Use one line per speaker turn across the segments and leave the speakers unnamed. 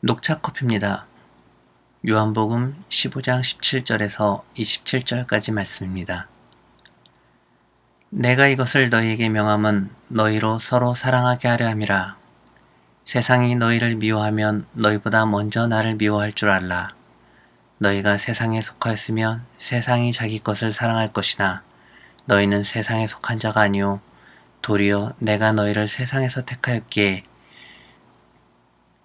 녹차 커피입니다. 요한복음 15장 17절에서 27절까지 말씀입니다. 내가 이것을 너희에게 명함은 너희로 서로 사랑하게 하려 함이라. 세상이 너희를 미워하면 너희보다 먼저 나를 미워할 줄 알라. 너희가 세상에 속하였으면 세상이 자기 것을 사랑할 것이나 너희는 세상에 속한 자가 아니요 도리어 내가 너희를 세상에서 택하였기에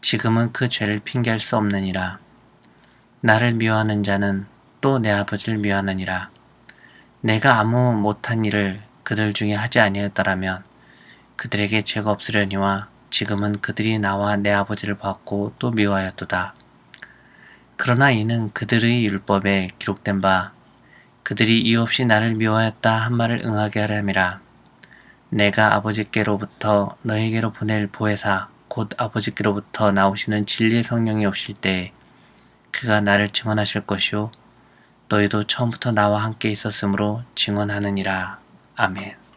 지금은 그 죄를 핑계할 수 없느니라. 나를 미워하는 자는 또 내 아버지를 미워하느니라. 내가 아무 못한 일을 그들 중에 하지 아니하였더라면 그들에게 죄가 없으려니와 지금은 그들이 나와 내 아버지를 봤고 또 미워하였도다. 그러나 이는 그들의 율법에 기록된 바 그들이 이유 없이 나를 미워하였다 한 말을 응하게 하려 함이라. 내가 아버지께로부터 너희에게로 보낼 보혜사 곧 아버지께로부터 나오시는 진리의 성령이 오실 때 그가 나를 증언하실 것이요 너희도 처음부터 나와 함께 있었으므로 증언하느니라. 아멘.